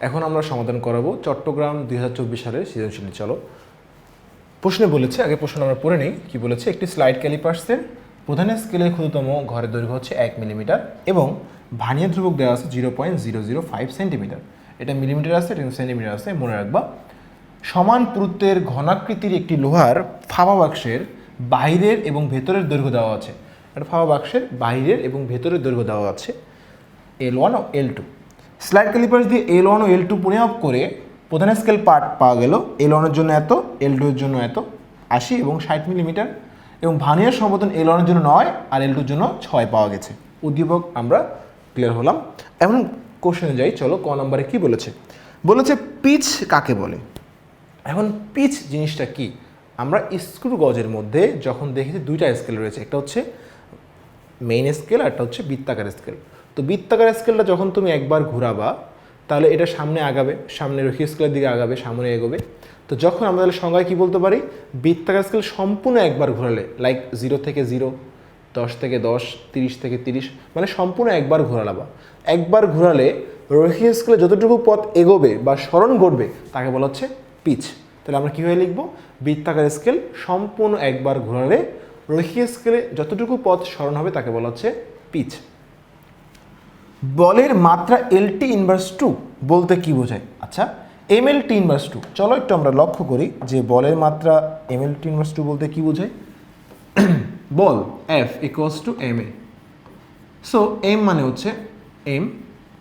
এখন আমরা সমাধান করাবো। চট্টগ্রাম দুই হাজার চব্বিশ সালের সৃজনশীল চলো। প্রশ্নে বলেছে, আগে প্রশ্ন আমরা পড়ে নিই, কি বলেছে? একটি স্লাইড ক্যালিপার্সের প্রধান স্কেলের ক্ষুদ্রতম ঘরের দৈর্ঘ্য হচ্ছে এক মিলিমিটার এবং ভানিয়া ধ্রুবক দেওয়া আছে zero point zero zero five centimetre এটা মিলিমিটার আছে, এটা সেন্টিমিটার আছে, মনে রাখবা। সমান পুরুত্বের ঘনাকৃতির একটি লোহার ফাঁপা বাক্সের বাইরের এবং ভেতরের দৈর্ঘ্য দেওয়া আছে। একটা ফাঁপা বাক্সের বাইরের এবং ভেতরের দৈর্ঘ্য দেওয়া আছে। এল ওয়ান ও এল টু স্লাইড ক্যালিপার্স দিয়ে এল ওয়ান ও এল টু পরিমাপ করে প্রধান স্কেল পার্ট পাওয়া গেল। এল ওয়ানের জন্য এত এল টু এর জন্য এত, আশি এবং ষাট মিলিমিটার এবং ভানিয়ার সমতন এল ওয়ানের জন্য নয় আর এল টুর জন্য ছয় পাওয়া গেছে। উদ্দীপক, আমরা ক্লিয়ার হলাম। এখন কোশ্চেনে যাই, চলো ক নম্বরে কি বলেছে? বলেছে পিচ কাকে বলে? এখন পিচ জিনিসটা কি? আমরা স্ক্রু গজের মধ্যে যখন দেখেছি দুইটা স্কেল রয়েছে, একটা হচ্ছে মেইন স্কেল আর একটা হচ্ছে বৃত্তাকার স্কেল তো বৃত্তাকার স্কেলটা যখন তুমি একবার ঘোরাবা, তাহলে এটা সামনে আগাবে সামনে রক্ষী স্কেলের দিকে আগাবে, সামনে এগোবে। তো যখন আমরা তাহলে সংজ্ঞায় কী বলতে পারি? বৃত্তাকার স্কেল সম্পূর্ণ একবার ঘোরালে লাইক জিরো থেকে জিরো দশ থেকে দশ, তিরিশ থেকে তিরিশ মানে সম্পূর্ণ একবার ঘোরালাবা। একবার ঘোরালে রৈখিক স্কেলে যতটুকু পথ এগোবে বা স্মরণ ঘটবে, তাকে বলা হচ্ছে পিচ তাহলে আমরা কীভাবে লিখব? বৃত্তাকার স্কেল সম্পূর্ণ একবার ঘোরালে রৈখিক স্কেলে যতটুকু পথ স্মরণ হবে, তাকে বলা হচ্ছে পিচ বলের মাত্রা এলটি ইনভার্স টু বলতে কি বোঝায়? আচ্ছা M L T inverse two চলো একটু আমরা লক্ষ্য করি যে বলের মাত্রা M L T inverse two বলতে কি বোঝায়? বল F equals to M A so M মানে হচ্ছে এম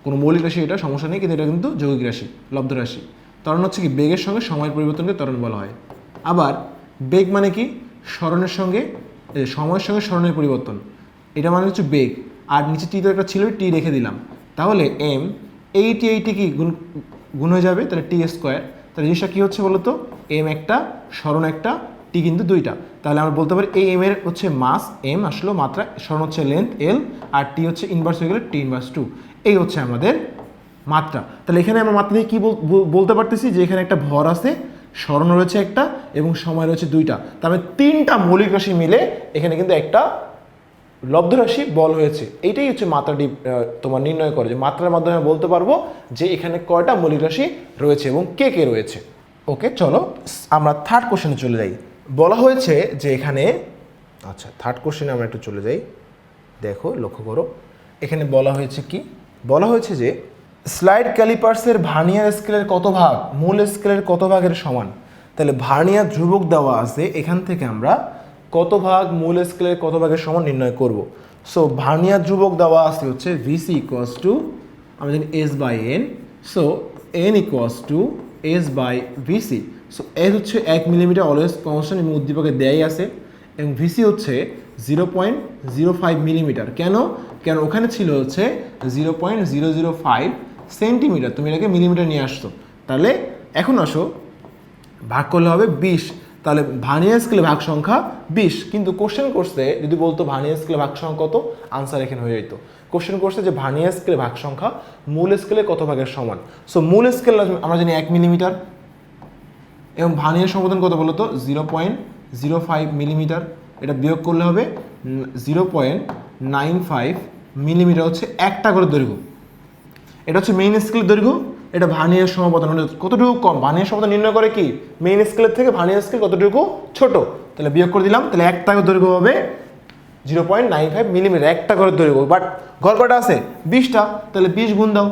কোনো মৌলিক রাশি এটা, সমস্যা নেই, কিন্তু এটা কিন্তু যৌগিক রাশি, লব্ধ রাশি। ত্বরণ হচ্ছে কি, বেগের সঙ্গে সময়ের পরিবর্তনকে ত্বরণ বলা হয়। আবার, বেগ মানে কি, স্মরণের সঙ্গে সময়ের সঙ্গে স্মরণের পরিবর্তন। এটা মানে হচ্ছে বেগ। আর নিচে টি তো একটা ছিল, টি রেখে দিলাম। তাহলে এম এইটি এইটি কি গুণ গুণ হয়ে যাবে? তাহলে টি স্কোয়ার তাহলে জিনিসটা কী হচ্ছে বলতো? এম একটা স্মরণ একটা টি কিন্তু দুইটা। তাহলে আমরা বলতে পারি এই এম এর হচ্ছে মাস এম আসলো মাত্রা স্মরণ হচ্ছে লেন্থ এল আর টি হচ্ছে ইনভার্স হয়ে গেলে টি ইনভার্স টু এই হচ্ছে আমাদের মাত্রা। তাহলে এখানে আমরা মাত্রা দিয়ে কী বল- বল- বলতে পারতেছি যে এখানে একটা ভর আছে স্মরণ রয়েছে একটা এবং সময় রয়েছে দুইটা। তার মানে তিনটা মৌলিক রাশি মিলে এখানে কিন্তু একটা লব্ধ রাশি বল হয়েছে। এইটাই হচ্ছে মাত্রাটি তোমার নির্ণয় করে যে মাত্রার মাধ্যমে বলতে পারব যে এখানে কয়টা মৌলিক রাশি রয়েছে এবং কে কে রয়েছে। ওকে, চলো, আমরা থার্ড কোশ্চেনে চলে যাই। বলা হয়েছে যে এখানে আচ্ছা থার্ড কোশ্চেনে আমরা একটু চলে যাই। দেখো, লক্ষ্য করো, এখানে বলা হয়েছে কি? বলা হয়েছে যে স্লাইড ক্যালিপার্সের ভার্নিয়ার স্কেলের কত ভাগ, মূল স্কেলের কত ভাগের সমান? তাহলে ভার্নিয়ার ধ্রুবক দেওয়া আছে, এখান থেকে আমরা কত ভাগ মূল স্কেলের কত ভাগের সমান নির্ণয় করব। সো ভার্নিয়ার ধ্রুবক দেওয়া আছে হচ্ছে ভিসি ইকুয়ালস টু আমরা জানি S by N so N equals to S by VC so S হচ্ছে এক মিলিমিটার অলওয়েজ কনস্ট্যান্ট এবং উদ্দীপকে দেয়াই আছে, এবং ভিসি হচ্ছে zero point zero five millimetre কেন? কেন? ওখানে ছিল হচ্ছে zero point zero zero five centimetre তুমি এটাকে মিলিমিটার নিয়ে আসছো। তাহলে এখন আসো, ভাগ করলে হবে বিশ। তাহলে ভানিয়া স্কেলে ভাগ সংখ্যা বিশ। কিন্তু কোশ্চেন করছে, যদি বলতো ভানিয়া স্কেলে ভাগ সংখ্যা কত? আনসার এখানে হয়ে যেত কোশ্চেন করছে যে ভানিয়া স্কেলে ভাগ সংখ্যা মূল স্কেলে কত ভাগের সমান? সো মূল স্কেল আমরা জানি এক মিলিমিটার এবং ভানিয়ার সমতন কত বলতো? Zero point zero five millimetre এটা বিয়োগ করলে হবে zero point nine five millimetre হচ্ছে একটা করে দৈর্ঘ্য। এটা হচ্ছে মেইন স্কেলের দৈর্ঘ্য। এটা ভার্নিয়ার মানে কতটুকু কম? ভার্নিয়ার সমাপতন নির্ণয় করে কি? মেইন স্কেলের থেকে ভার্নিয়ার স্কেল কতটুকু ছোট? তাহলে বিয়োগ করে দিলাম, তাহলে একটা দৈর্ঘ্য হবে zero point nine five millimetre একটা করে দৈর্ঘ্য। বাট ঘর কটা আছে? বিশটা। তাহলে বিশ গুণ দাও,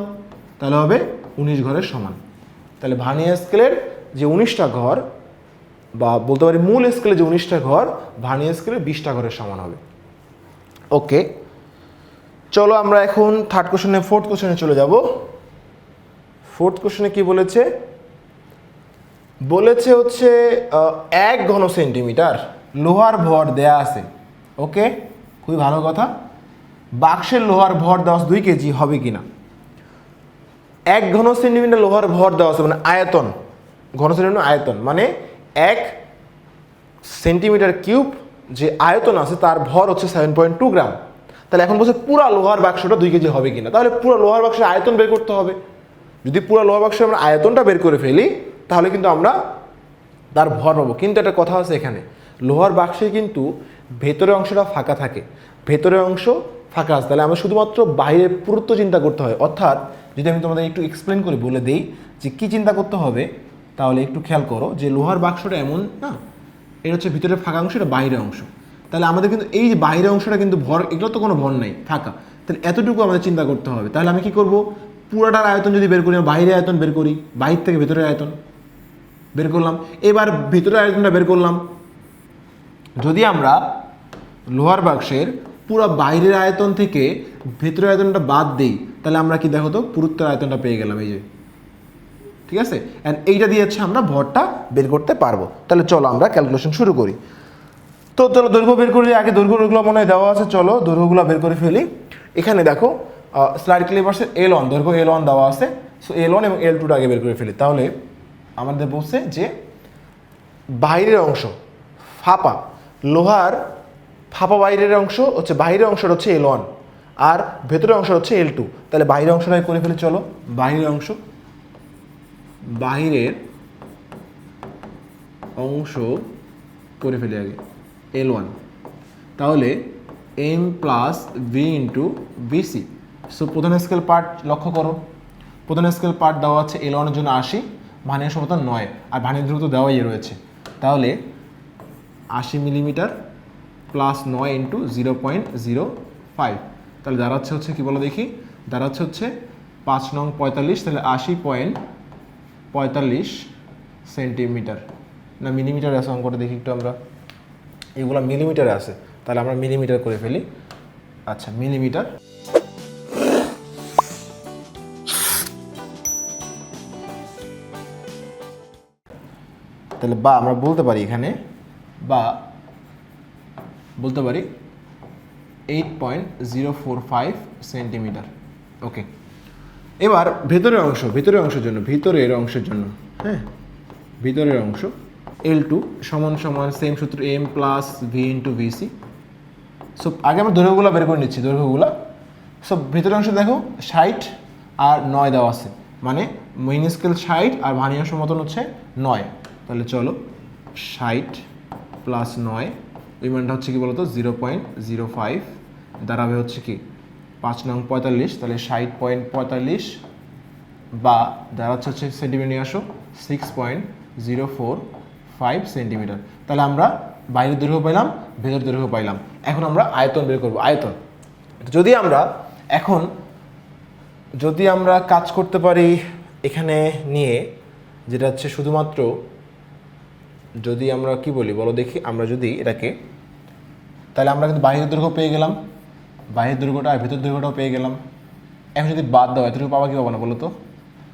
তাহলে হবে উনিশ ঘরের সমান। তাহলে ভার্নিয়ার স্কেলের যে উনিশটা ঘর, বা বলতে পারি মূল স্কেলে যে উনিশটা ঘর, ভার্নিয়ার স্কেলে বিশটা ঘরের সমান হবে। ওকে চলো আমরা এখন থার্ড কোশ্চেনে ফোর্থ কোশ্চেনে চলে যাব। ফোর্থ কোশ্চেনে কি বলেছে? বলেছে হচ্ছে এক ঘন সেন্টিমিটার লোহার ভর দেয়া আছে। ওকে? খুবই ভালো কথা। বাক্সের লোহার ভর দেওয়া দুই কেজি, হবে কি না এক ঘন সেন্টিমিটার লোহার ভর দেওয়া আছে মানে আয়তন। ঘন সেন্টিমিটার আয়তন মানে এক সেন্টিমিটার কিউব যে আয়তন আছে, তার ভর হচ্ছে সেভেন পয়েন্ট টু গ্রাম তাহলে এখন বলছে পুরা লোহার বাক্সটা দুই কেজি হবে কিনা? তাহলে পুরো লোহার বাক্সের আয়তন বের করতে হবে। যদি পুরো লোহার বাক্সে আমরা আয়তনটা বের করে ফেলি, তাহলে কিন্তু আমরা তার ভর পাবো। কিন্তু একটা কথা আছে এখানে। লোহার বাক্সে কিন্তু ভেতরের অংশটা ফাঁকা থাকে। ভেতরের অংশ ফাঁকা আছে। তাহলে আমরা শুধুমাত্র বাইরের পুরুত্ব চিন্তা করতে হয়। অর্থাৎ যদি আমি তোমাদের একটু এক্সপ্লেন করে বলে দিই যে কী চিন্তা করতে হবে, তাহলে একটু খেয়াল করো যে লোহার বাক্সটা এমন, না? এটা হচ্ছে ভিতরে ফাঁকা অংশ, এটা বাইরের অংশ। তাহলে আমাদের কিন্তু এই যে বাইরের অংশটা কিন্তু ভর এগুলো তো কোনো ভর নাই, ফাঁকা। তাহলে এতটুকু আমাদের চিন্তা করতে হবে। তাহলে আমি কি করব? পুরাটার আয়তন যদি বের করি, বাইরে আয়তন বের করি বাইর থেকে ভেতরের আয়তন বের করলাম, এবার ভিতরের আয়তনটা বের করলাম। যদি আমরা লোহার বাক্সের পুরো বাইরের আয়তন থেকে ভেতরের আয়তনটা বাদ দিই, তাহলে আমরা কি দেখো তো, পুরুত্বের আয়তনটা পেয়ে গেলাম এই যে। ঠিক আছে? অ্যান্ড এইটা দিয়ে হচ্ছে আমরা ভরটা বের করতে পারব। তাহলে চলো আমরা ক্যালকুলেশন শুরু করি। তো চলো দৈর্ঘ্য বের করি, আগে দৈর্ঘ্যগুলো মনে হয় দেওয়া আছে, চলো দৈর্ঘ্যগুলো বের করে ফেলি। এখানে দেখো স্লাইড ক্লেভার্সের এল ওয়ান দৈর্ঘ্য এল ওয়ান দেওয়া আছে। সো এল ওয়ান এবং এল টুটা আগে বের করে ফেলি। তাহলে, আমাদের বলছে যে, বাইরের অংশ, ফাঁপা, লোহার ফাঁপা বাইরের অংশ হচ্ছে, বাইরের অংশটা হচ্ছে এল ওয়ান আর ভেতরের অংশ হচ্ছে এল টু তাহলে বাইরের অংশটাই করে ফেলে, চলো। বাইরের অংশ বাইরের অংশ করে ফেলি আগে এল ওয়ান তাহলে M plus V into VC so প্রধান স্কেল পার্ট লক্ষ্য করো। প্রধান স্কেল পার্ট দেওয়া আছে এল ওয়ানের জন্য আশি, ভানের সমতা নয়, আর ভানের দ্রুত দেওয়াই রয়েছে। তাহলে আশি মিলিমিটার প্লাস নয় into zero point zero five তাহলে দাঁড়াচ্ছে হচ্ছে কি বলো দেখি? দাঁড়াচ্ছে হচ্ছে পাঁচ নং পঁয়তাল্লিশ, তাহলে আশি পয়েন্ট পঁয়তাল্লিশ সেন্টিমিটার না মিলিমিটার আছে অঙ্কটা দেখি একটু আমরা। এগুলো মিলিমিটারে আছে, তাহলে আমরা মিলিমিটার করে ফেলি। আচ্ছা মিলিমিটার তাহলে বা আমরা বলতে পারি এখানে, বা বলতে পারি eight point zero four five centimetre okay এবার ভেতরের অংশ, ভেতরের অংশের জন্য, ভিতরের অংশের জন্য হ্যাঁ? ভিতরের অংশ এল টু সমান সমান সেম সূত্র M plus V into VC so আগে আমরা দৈর্ঘ্যগুলো বের করে নিচ্ছি, দৈর্ঘ্যগুলো। সো ভিতরের অংশ দেখো, ষাট আর নয় দেওয়া আছে। মানে মেইন স্কেল ষাট আর ভানিয়াংশ মতন হচ্ছে নয়। তাহলে চলো, ষাট প্লাস নয় ওই মানটা হচ্ছে কি বলতো? জিরো পয়েন্ট জিরো ফাইভ দাঁড়াবে হচ্ছে কি? পাঁচ নং পঁয়তাল্লিশ, তাহলে ষাট পয়েন্ট পঁয়তাল্লিশ বা দাঁড়াচ্ছে হচ্ছে সেন্টিমিটার নিয়ে আসো six point zero four five centimetre তাহলে আমরা বাইরের দৈর্ঘ্য পাইলাম ভেতর দৈর্ঘ্য পাইলাম। এখন আমরা আয়তন বের করব, আয়তন। যদি আমরা এখন, যদি আমরা কাজ করতে পারি এখানে নিয়ে, যেটা হচ্ছে শুধুমাত্র যদি আমরা কি বলি? বলো দেখি, আমরা যদি এটাকে, তাহলে আমরা কিন্তু বাইরের দৈর্ঘ্য পেয়ে গেলাম। বাইরের দৈর্ঘ্যটা আর ভেতর দৈর্ঘ্যটাও পেয়ে গেলাম। এখন যদি বাদ দাও, এতটুকু পাবা কি পাবো না বলো তো?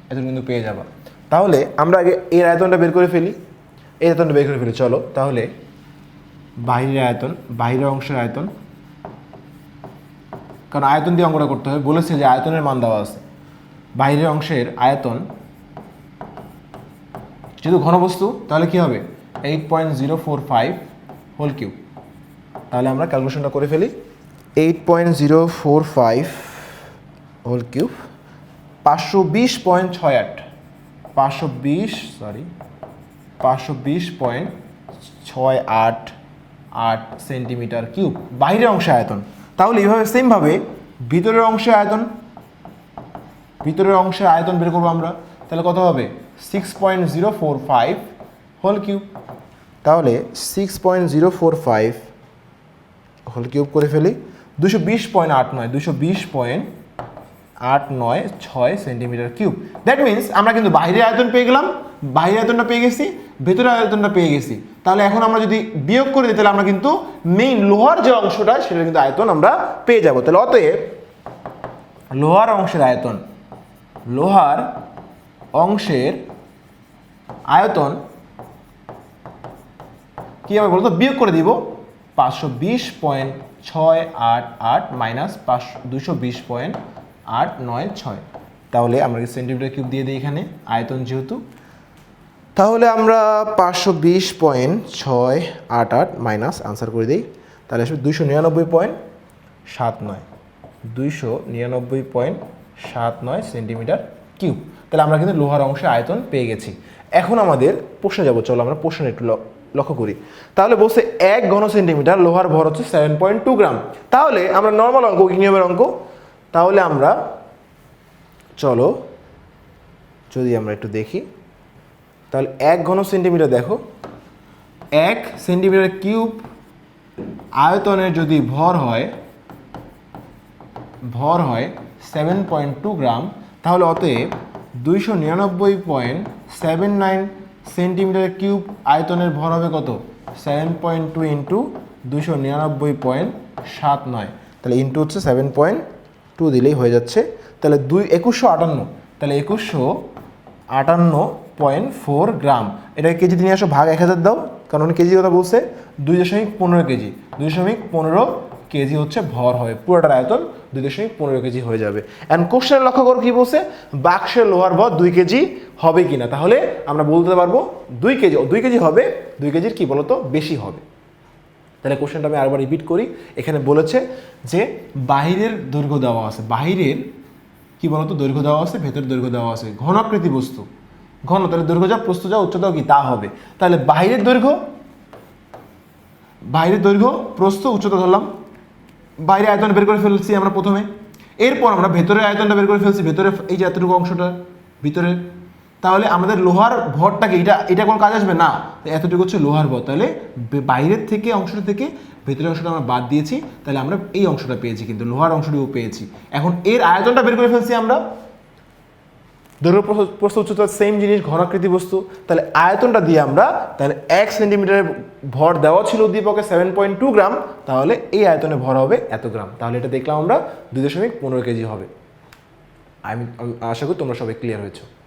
এতটুকু কিন্তু পেয়ে যাবা। তাহলে আমরা আগে এর আয়তনটা বের করে ফেলি। এই আয়তনটা বের করে ফেলি, চলো। তাহলে বাইরের আয়তন বাইরের অংশের আয়তন, কারণ আয়তন দিয়ে অঙ্কটা করতে হবে। বলেছে যে আয়তনের মান দেওয়া আছে। বাইরের অংশের আয়তন যেহেতু ঘনবস্তু, তাহলে কি হবে? Eight point zero four five whole cube তাহলে আমরা ক্যালকুলেশনটা করে ফেলি। Eight point zero four five whole cube পাঁচশো বিশ পয়েন্ট ছয় আট। পাঁচশো বিশ সরি পাঁচশো বিশ পয়েন্ট ছয় আট আট সেন্টিমিটার কিউব বাইরের অংশে আয়তন। তাহলে এইভাবে সেমভাবে ভিতরের অংশে আয়তন, ভিতরের অংশের আয়তন বের করব আমরা। তাহলে কত হবে? Six point zero four five whole cube তাহলে six point zero four five whole cube করে ফেলি। দুশো বিশ পয়েন্ট আট নয়, দুশো বিশ পয়েন্ট আট নয়, ছয় সেন্টিমিটার কিউব দ্যাট মিন্স আমরা কিন্তু বাইরের আয়তন পেয়ে গেলাম, বাইরের আয়তনটা পেয়ে গেছি, ভেতরের আয়তনটা পেয়ে গেছি। তাহলে এখন আমরা যদি বিয়োগ করে দিই, তাহলে আমরা কিন্তু মেইন লোহার যে অংশটা সেটা কিন্তু আয়তন আমরা পেয়ে যাব। তাহলে অতএব লোহার অংশের আয়তন লোহার অংশের আয়তন কী হবে বলতো? বিয়োগ করে দিব পাঁচশো বিশ পয়েন্ট ছয় আট আট মাইনাস পাঁচশো দুশো বিশ পয়েন্ট আট নয় ছয়। তাহলে আমরা সেন্টিমিটার কিউব দিয়ে দিই এখানে? আয়তন যেহেতু। তাহলে আমরা পাঁচশো বিশ পয়েন্ট ছয় আট আট মাইনাস আনসার করে দিই। তাহলে আসবে দুইশো নিরানব্বই পয়েন্ট সাত নয়। দুইশো নিরানব্বই পয়েন্ট সাত নয় সেন্টিমিটার কিউব। তাহলে আমরা কিন্তু লোহার অংশে আয়তন পেয়ে গেছি। এখন আমাদের প্রশ্নে যাব। চলো আমরা প্রশ্ন একটু লক্ষ্য করি। তাহলে বলছে এক ঘন সেন্টিমিটার, লোহার ভর হচ্ছে সেভেন পয়েন্ট টু গ্রাম। তাহলে আমরা নর্মাল অঙ্ক নিয়মের অঙ্ক, তাহলে আমরা চলো যদি আমরা একটু দেখি, তাহলে এক ঘন সেন্টিমিটার দেখো। এক সেন্টিমিটার কিউব আয়তনের যদি ভর হয় ভর হয় সেভেন পয়েন্ট টু গ্রাম, তাহলে অতএব দুইশো নিরানব্বই point seven nine centimetre cube আয়তনের ভর হবে কত? সেভেন পয়েন্ট টু ইন্টু দুইশো নিরানব্বই পয়েন্ট সাত নয়। তাহলে ইন্টু হচ্ছে সেভেন পয়েন্ট টু দিলেই হয়ে যাচ্ছে। তাহলে দুই একুশশো আটান্ন। তাহলে একুশশো আটান্ন পয়েন্ট ফোর গ্রাম। এটাকে কেজিতে নিয়ে আসো, ভাগ এক হাজার দাও। কারণ কেজি কথা বলছে, দুই দশমিক পনেরো কেজি। দুই দশমিক পনেরো কেজি হচ্ছে ভর হবে পুরোটার আয়তন দুই দশমিক পনেরো কেজি হয়ে যাবে। অ্যান্ড কোশ্চেন লক্ষ্য করো কী বলছে? বাক্সের লোহার ভর দুই কেজি হবে কি না তাহলে আমরা বলতে পারব দুই কেজি দুই কেজি হবে, দুই কেজির কী বলতো? বেশি হবে। তাহলে কোশ্চেনটা আমি আরেকবার রিপিট করি। এখানে বলেছে যে বাহিরের দৈর্ঘ্য দেওয়া আছে। বাহিরের কি বলতো? দৈর্ঘ্য দেওয়া আছে ভেতর দৈর্ঘ্য দেওয়া আছে। ঘনাকৃতি বস্তু। ঘন, তাহলে দৈর্ঘ্য যা প্রস্থ যা উচ্চতাও কি, তা হবে। তাহলে বাহিরের দৈর্ঘ্য বাইরের দৈর্ঘ্য, প্রস্থ, উচ্চতা ধরলাম বাইরে আয়তন বের করে ফেলছি আমরা প্রথমে। এরপর আমরা ভেতরের আয়তনটা বের করে ফেলছি, ভেতরে এই যে এতটুকু অংশটা, ভিতরে। তাহলে আমাদের লোহার ভরটাকে, এটা এটা কোনো কাজ আসবে? না। এতটুকু হচ্ছে লোহার ভর। তাহলে বাইরের থেকে অংশটা থেকে ভেতরের অংশটা আমরা বাদ দিয়েছি। তাহলে আমরা এই অংশটা পেয়েছি, কিন্তু লোহার অংশটিও পেয়েছি। এখন এর আয়তনটা বের করে ফেলছি আমরা। দৈর্ঘ্য প্রস্থ- উচ্চতা সেম জিনিস, ঘনাকৃতি বস্তু। তাহলে আয়তনটা দিয়ে আমরা তাহলে এক সেন্টিমিটারের ভর দেওয়া ছিল উদ্দীপকে সেভেন পয়েন্ট টু গ্রাম, তাহলে এই আয়তনে ভর হবে এত গ্রাম। তাহলে এটা দেখলাম আমরা দুই দশমিক পনেরো কেজি হবে। আমি আশা করি তোমরা সবাই ক্লিয়ার হয়েছো।